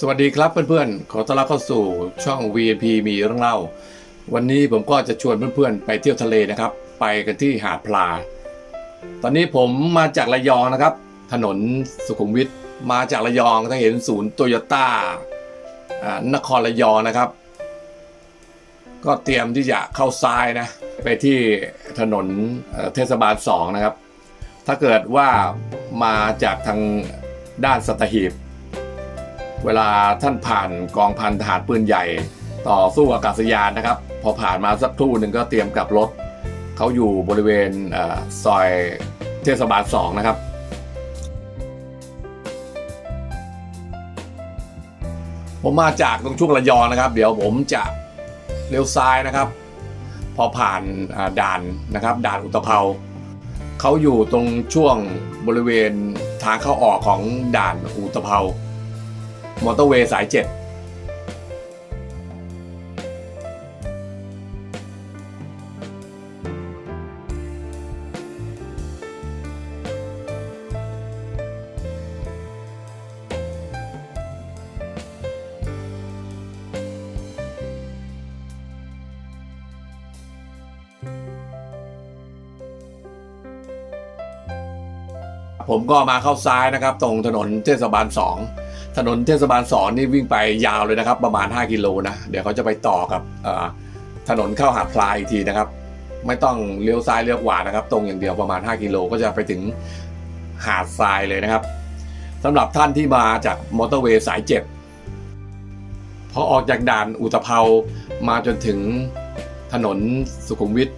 สวัสดีครับเพื่อนๆ ขอต้อนรับเข้าสู่ช่อง VNP มีเรื่องเล่า วันนี้ผมก็จะชวนเพื่อนๆ ไปเที่ยวทะเลนะครับ ไปกันที่หาดพลา ตอนนี้ผมมาจากระยองนะครับ ถนนสุขุมวิทมาจากระยองถ้าเห็นศูนย์โตโยต้านครระยองนะครับ ก็เตรียมที่จะเข้าซ้ายนะ ไปที่ถนนเอ่อเทศบาล2นะครับ ถ้าเกิดว่ามาจากทางด้านสัตหีบ เวลาท่านผ่านกองพันทหารปืนใหญ่ ต่อสู้อากาศยานนะครับ พอผ่านมาสักครู่หนึ่งก็เตรียมกลับรถเขาอยู่บริเวณอซอยเทศบาลสองนะครับ ผมมาจากตรงช่วงระยองนะครับ เดี๋ยวผมจะเลี้ยวซ้ายนะครับ พอผ่านด่านนะครับ ด่านอุตภเปาเขาอยู่ตรงช่วงบริเวณทางเข้าออกของด่านอุตภเปา มอเตอร์เวย์สายเจ็ดผมก็มาเข้าซ้ายนะครับ ตรงถนนเทศบาลสอง ถนนเทศบาลสอนนี่วิ่งไปยาวเลยนะครับ ประมาณ 5 กิโลนะ เดี๋ยวเขาจะไปต่อกับถนนเข้าหาดพลายอีกทีนะครับ ไม่ต้องเลี้ยวซ้ายเลี้ยวขวานะครับ ตรงอย่างเดียวประมาณ 5 กิโลก็จะไปถึงหาดทรายเลยนะครับสำหรับท่านที่มาจากมอเตอร์เวย์สายเจ็ดพอออกจากด่านอุตภเปามาจนถึงถนนสุขุมวิท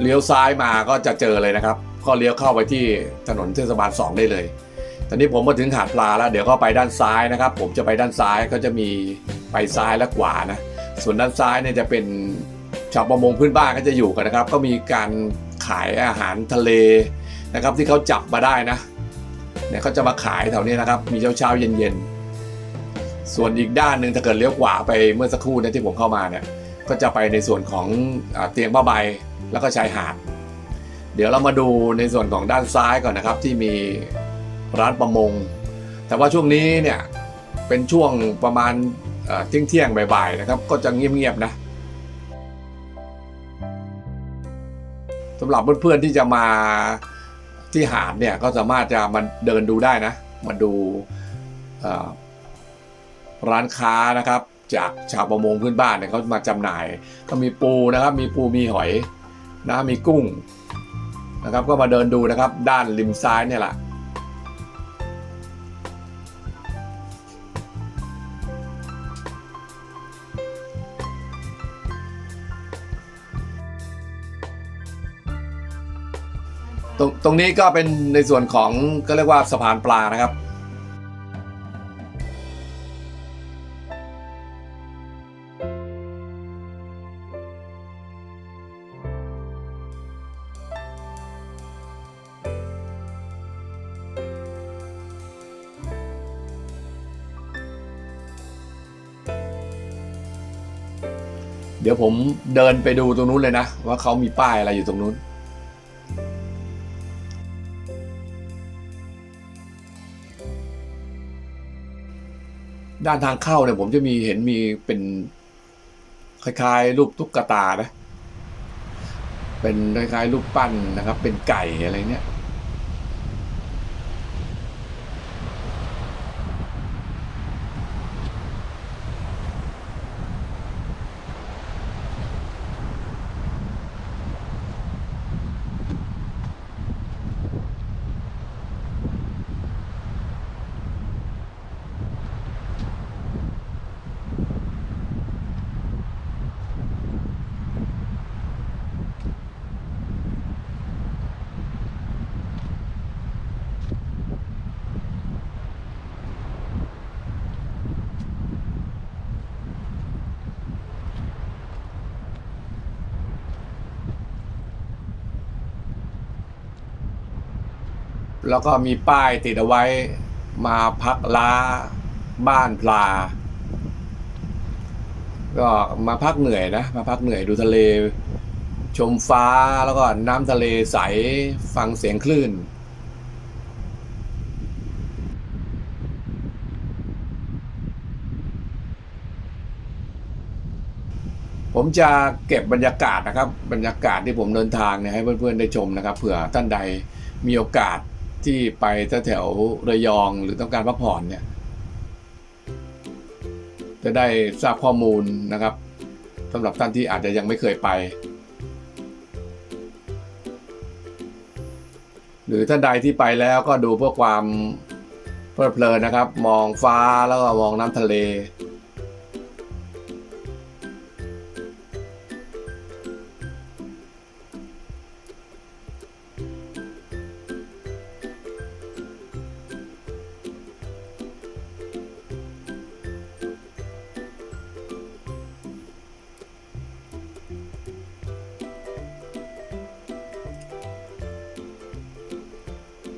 เลี้ยวซ้ายมาก็จะเจอเลยนะครับ ก็เลี้ยวเข้าไปที่ถนนเทศบาลสองได้เลย ตอนนี้ผมมาถึงหาดปลาแล้ว เดี๋ยวก็ไปด้านซ้ายนะครับ ผมจะไปด้านซ้ายก็จะมีไปซ้ายและขวานะ ส่วนด้านซ้ายเนี่ยจะเป็นชาวประมงพื้นบ้านก็จะอยู่กันนะครับ ก็มีการขายอาหารทะเลนะครับ ที่เขาจับมาได้นะเนี่ยเขาจะมาขายแถวนี้นะครับ มีเช้าเช้าๆเย็นเย็นๆส่วนอีกด้านหนึ่งถ้าเกิดเลี้ยวขวาไปเมื่อสักครู่เนยที่ผมเข้ามาเนี่ยก็จะไปในส่วนของอเตียงผ้าใบแล้วก็ชายหาด เดี๋ยวเรามาดูในส่วนของด้านซ้ายก่อนนะครับ ที่มี ร้านประมง แต่ว่าช่วงนี้เนี่ยเป็นช่วงประมาณเที่ยงเที่ยงบ่ายๆนะครับ ก็จะเงียบๆนะสำหรับเพื่อนๆที่จะมาที่หาดเนี่ยก็สามารถจะมาเดินดูได้นะมาดูร้านค้านะครับ จากชาวประมงพื้นบ้านเนี่ยเขามาจำหน่าย ก็มีปูนะครับ มีปูมีหอยนะมีกุ้งนะครับ ก็มาเดินดูนะครับ ด้านริมซ้ายเนี่ยแหละ รงตรงนี้ก็เป็นในส่วนของก็เรียกว่าสะพานปลานะครับ เดี๋ยวผมเดินไปดูตรงนู้นเลยนะ ว่าเขามีป้ายอะไรอยู่ตรงนู้น ด้านทางเข้าเนี่ยผมจะมีเห็นมีเป็นคล้าย ๆ รูปตุ๊กตานะ เป็นคล้ายๆรูปปั้นนะครับ เป็นไก่อะไรเนี่ย แล้วก็มีป้ายติดเอาไว้มาพักล้าบ้านปลา ก็มาพักเหนื่อยนะ มาพักเหนื่อยดูทะเล ชมฟ้าแล้วก็น้ำทะเลใสฟังเสียงคลื่นผมจะเก็บบรรยากาศนะครับ บรรยากาศที่ผมเดินทางเนี่ยให้เพื่อนๆได้ชมนะครับเผื่อท่านใดมีโอกาส ที่ไปแถวระยองหรือต้องการพักผ่อนเนี่ย จะได้ทราบข้อมูลนะครับสำหรับท่านที่อาจจะยังไม่เคยไป หรือท่านใดที่ไปแล้วก็ดูเพื่อความเพลิดเพลินนะครับ มองฟ้าแล้วก็มองน้ำทะเล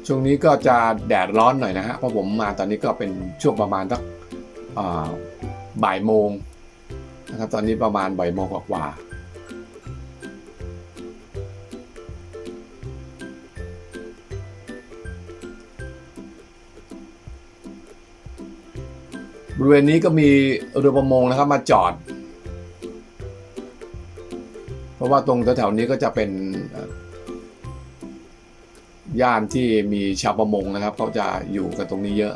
ช่วงนี้ก็จะแดดร้อนหน่อยนะฮะเพราะผมมาตอนนี้ก็เป็นช่วงประมาณสักบ่ายโมงนะครับตอนนี้ประมาณบ่ายโมงกว่าบริเวณนี้ก็มีเรือประมงนะครับมาจอด เพราะว่าตรงแถวๆนี้ก็จะเป็น ย่านที่มีชาวประมงนะครับเขาจะอยู่กันตรงนี้เยอะ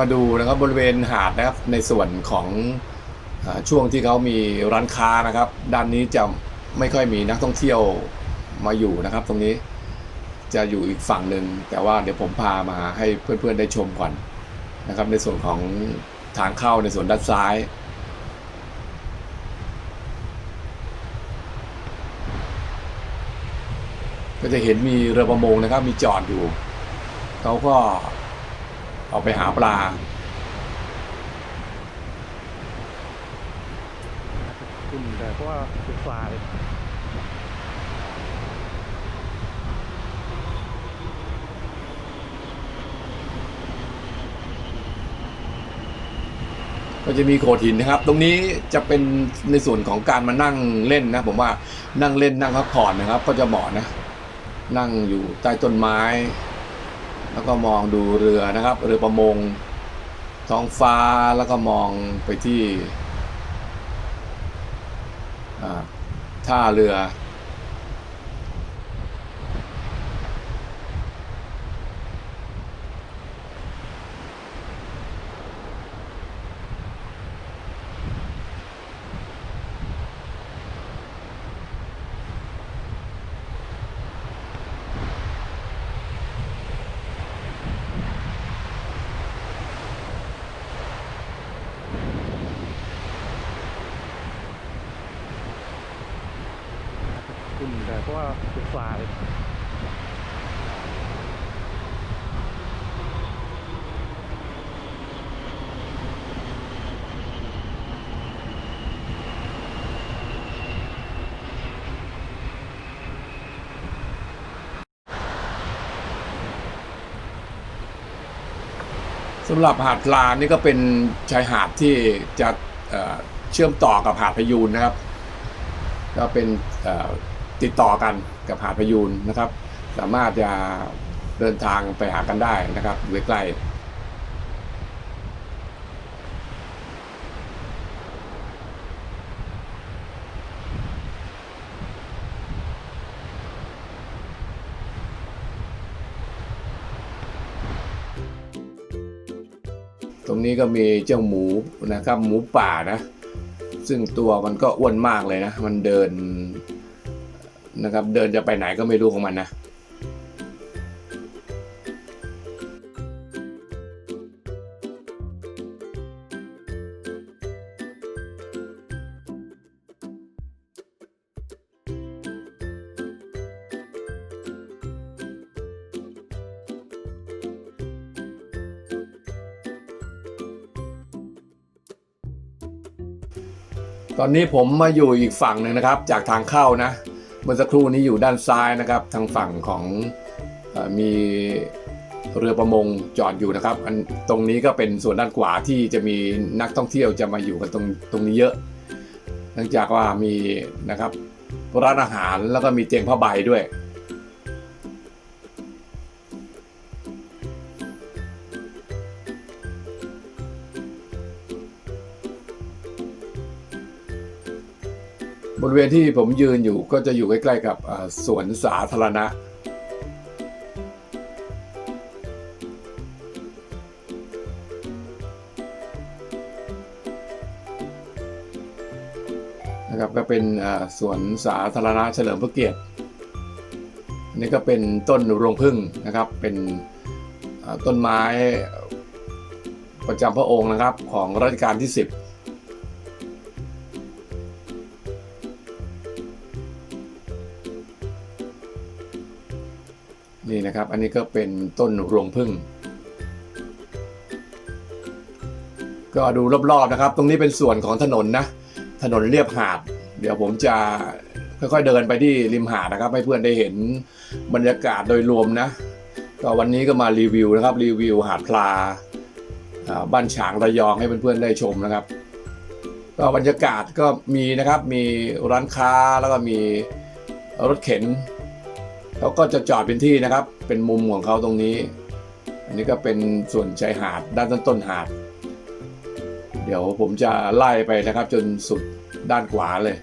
มาดูนะครับบริเวณหาดนะครับในส่วนของอช่วงที่เขามีร้านค้านะครับ ด้านนี้จะไม่ค่อยมีนักท่องเที่ยวมาอยู่นะครับ ตรงนี้จะอยู่อีกฝั่งหนึ่งแต่ว่าเดี๋ยวผมพามาให้เพื่อนๆได้ชมก่อนนะครับ ในส่วนของทางเข้าในส่วนด้านซ้ายก็จะเห็นมีเรือประมงนะครับ มีจอดอยู่ เขาก็ ออกไปหาปลาคุณแต่เพราะว่าเป็นทรายก็จะมีโขดหินนะครับ ตรงนี้จะเป็นในส่วนของการมานั่งเล่นนะ ผมว่านั่งเล่นนั่งพักผ่อนนะครับ ก็จะเหมาะนะ นั่งอยู่ใต้ต้นไม้ แล้วก็มองดูเรือนะครับ เรือประมงท้องฟ้าแล้วก็มองไปที่ท่าเรือ ว่าเป็นทรายสำหรับหาดลานนี่ก็เป็นชายหาดที่จะเชื่อมต่อกับหาดพยูนนะครับ ก็เป็นอ่อ ติดต่อกันกับหาดพยูนนะครับ สามารถจะเดินทางไปหากันได้นะครับอยู่ใกล้ตรงนี้ก็มีเจ้าหมูนะครับหมูป่านะ ซึ่งตัวมันก็อ้วนมากเลยนะ มันเดิน นะครับ เดินจะไปไหนก็ไม่รู้ของมันนะตอนนี้ผมมาอยู่อีกฝั่งหนึ่งนะครับ จากทางเข้านะ เมื่อสักครู่นี้อยู่ด้านซ้ายนะครับ ทางฝั่งของออมีเรือประมงจอดอยู่นะครับอันตรงนี้ก็เป็นส่วนด้านขวาที่จะมีนักท่องเที่ยวจะมาอยู่กันตรงตรงนี้เยอะ เนื่องจากว่ามีนะครับร้านอาหารแล้วก็มีเตียงผ้าใบด้วย ริเวณที่ผมยืนอยู่ก็จะอยู่ใกล้ๆกับสวนสาธารณะ นะครับก็เป็นสวนสาธารณะเฉลิมพระเกียรติอันนี้ก็เป็นต้นรวงพึ่งนะครับ เป็นต้นไม้ประจำพระองค์นะครับของรัชกาลที่ 10 นะครับ อันนี้ก็เป็นต้นรวงพึ่ง ก็ดูรอบๆนะครับ ตรงนี้เป็นส่วนของถนนนะ ถนนเรียบหาด เดี๋ยวผมจะค่อยๆเดินไปที่ริมหาดนะครับ ให้เพื่อนได้เห็นบรรยากาศโดยรวมนะ ก็วันนี้ก็มารีวิวนะครับ รีวิวหาดพลาอ่าบ้านฉางระยองให้เพื่อนๆได้ชมนะครับ ก็บรรยากาศก็มีนะครับ มีร้านค้าแล้วก็มีรถเข็นเขาก็จะจอดเป็นที่นะครับ เป็นมุมของเขาตรงนี้ อันนี้ก็เป็นส่วนชายหาดด้านต้นต้นหาด เดี๋ยวผมจะไล่ไปนะครับจนสุดด้านขวาเลย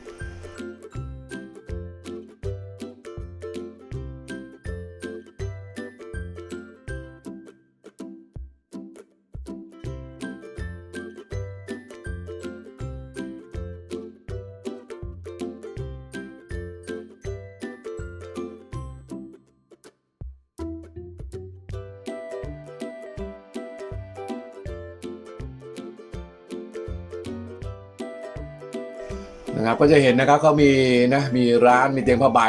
นะครับก็จะเห็นนะครับเขามีนะมีร้านมีเตียงผ้าใบ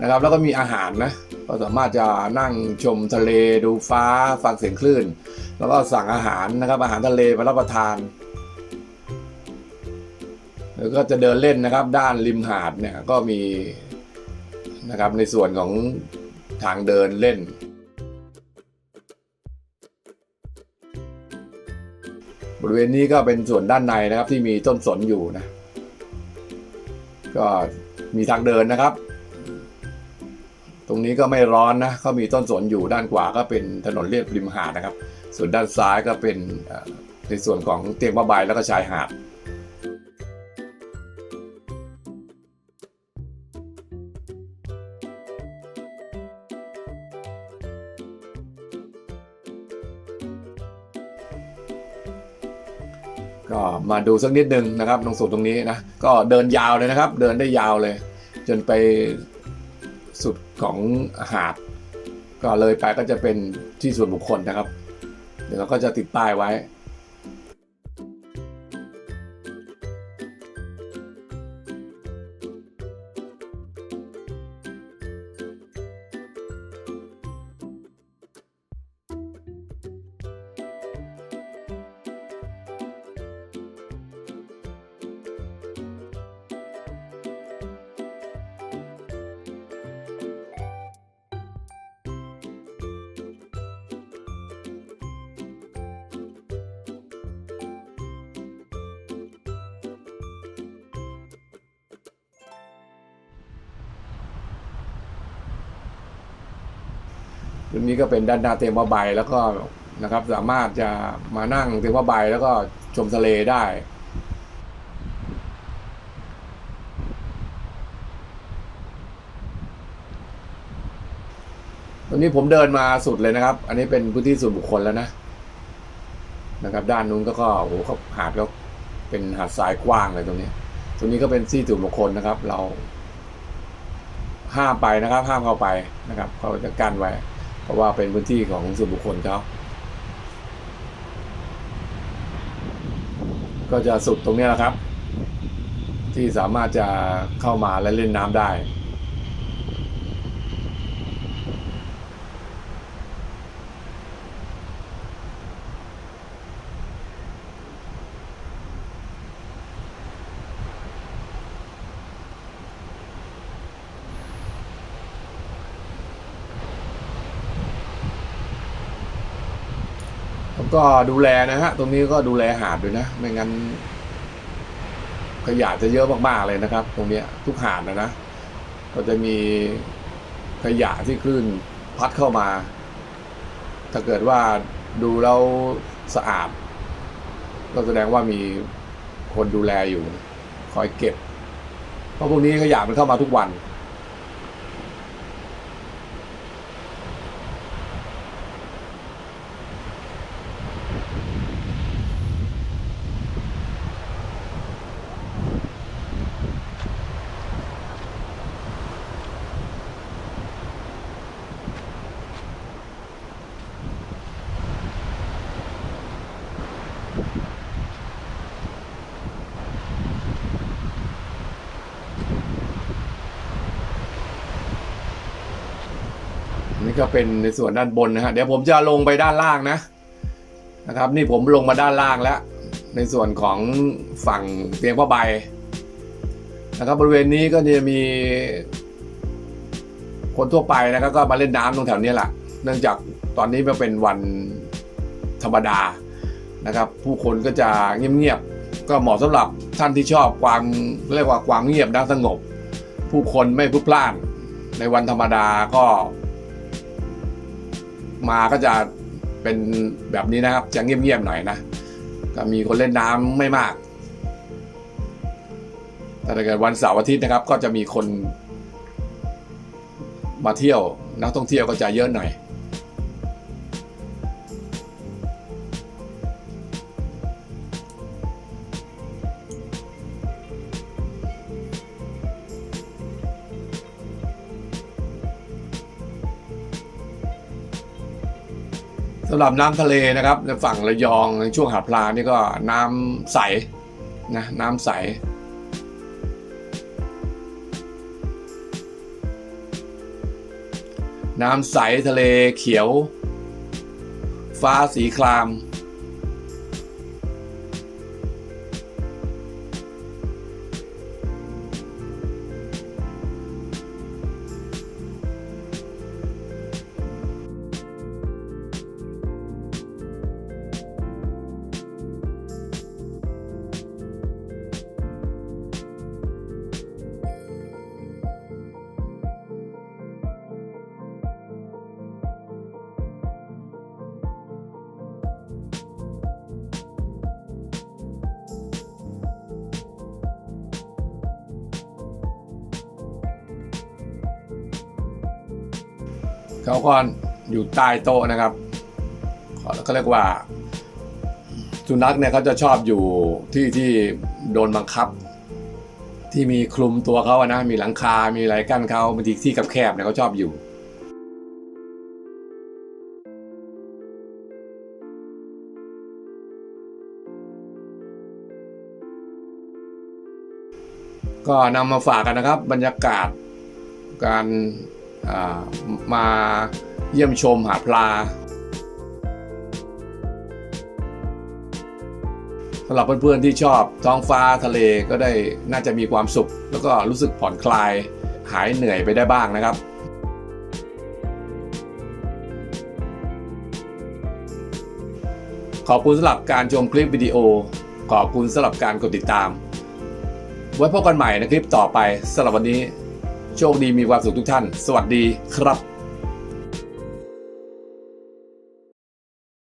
นะครับ แล้วก็มีอาหารนะก็สามารถจะนั่งชมทะเลดูฟ้าฟังเสียงคลื่น แล้วก็สั่งอาหารนะครับอาหารทะเลมารับประทานแล้วก็จะเดินเล่นนะครับ ด้านริมหาดเนี่ยก็มีนะครับในส่วนของทางเดินเล่นบริเวณนี้ก็เป็นส่วนด้านในนะครับที่มีต้นสนอยู่นะ ก็มีทางเดินนะครับ ตรงนี้ก็ไม่ร้อนนะเขามีต้นสนอยู่ด้านขวาก็เป็นถนนเลียบริมหาดนะครับ ส่วนด้านซ้ายก็เป็นในส่วนของเตียงผ้าใบแล้วก็ชายหาด ก็มาดูสักนิดนึงนะครับตรงสุดตรงนี้นะก็เดินยาวเลยนะครับ เดินได้ยาวเลย จนไปสุดของหาด ก็เลยไปก็จะเป็นที่ส่วนบุคคลนะครับ เดี๋ยวเราก็จะติดป้ายไว้ รงนี้ก็เป็นด้านหน้าเตียงผ้าใบแล้วก็นะครับสามารถจะมานั่งเตียงผ้าใบแล้วก็ชมทะเลได้ตรงนี้ผมเดินมาสุดเลยนะครับ อันนี้เป็นพื้นที่ส่วนบุคคลแล้วนะ นะครับ ด้านนู้นก็ก็โอ้โหเขาหาดก็เป็นหาดทรายกว้างเลยตรงนี้ ตรงนี้ก็เป็นที่ส่วนบุคคลนะครับ เราห้ามไปนะครับ ห้ามเข้าไปนะครับ เขาจะกั้นไว้ เพราะว่าเป็นพื้นที่ของส่วนบุคคลเขาก็จะสุดตรงนี้แหละครับ ที่สามารถจะเข้ามาและเล่นน้ำได้ ก็ดูแลนะฮะ ตรงนี้ก็ดูแลหาดด้วยนะ ไม่งั้นขยะจะเยอะมากๆเลยนะครับ ตรงนี้ทุกหาดนะนะ ก็จะมีขยะที่คลื่นพัดเข้ามา ถ้าเกิดว่าดูแล้วสะอาด ก็แสดงว่ามีคนดูแลอยู่ คอยเก็บ เพราะพวกนี้ขยะมันเข้ามาทุกวัน นี่ก็เป็นในส่วนด้านบนนะฮะเดี๋ยวผมจะลงไปด้านล่างนะนะครับ นี่ผมลงมาด้านล่างแล้ว ในส่วนของฝั่งเตียงผ้าใบนะครับบริเวณนี้ก็จะมี คนทั่วไปนะครับก็มาเล่นน้ำตรงแถวนี้แหละเนื่องจากตอนนี้มันเป็นวันธรรมดานะครับ ผู้คนก็จะเงียบๆก็เหมาะสำหรับท่านที่ชอบความเรียกว่าความเงียบนะสงบ ผู้คนไม่พลุกพล่านในวันธรรมดาก็ มาก็จะเป็นแบบนี้นะครับ จะเงียบๆหน่อยนะก็มีคนเล่นน้ำไม่มากแต่ถ้าเกิดวันเสาร์อาทิตย์นะครับ ก็จะมีคนมาเที่ยวนักท่องเที่ยวก็จะเยอะหน่อย หรับน้ำทะเลนะครับในฝั่งระยองในช่วงหาดพลานี่ก็น้ำใสนะน้ำใสน้ำใสทะเลเขียว ฟ้าสีคราม เขาก็อยู่ใต้โต๊ะนะครับเขาเรียกว่าสุนัขเนี่ยเขาจะชอบอยู่ที่ที่โดนบังคับ ที่มีคลุมตัวเขาอะนะมีหลังคา มีอะไรกั้นเขาบางทีที่แคบๆเนี่ยเขาชอบอยู่ก็นำมาฝากกันนะครับ บรรยากาศการ มาเยี่ยมชมหาปลาสำหรับเพื่อนๆที่ชอบท้องฟ้าทะเลก็ได้น่าจะมีความสุข แล้วก็รู้สึกผ่อนคลายหายเหนื่อยไปได้บ้างนะครับขอบคุณสำหรับการชมคลิปวิดีโอ ขอบคุณสำหรับการกดติดตาม ไว้พบกันใหม่ในคลิปต่อไปสำหรับวันนี้ โชคดีมีความสุขทุกท่าน สวัสดีครับ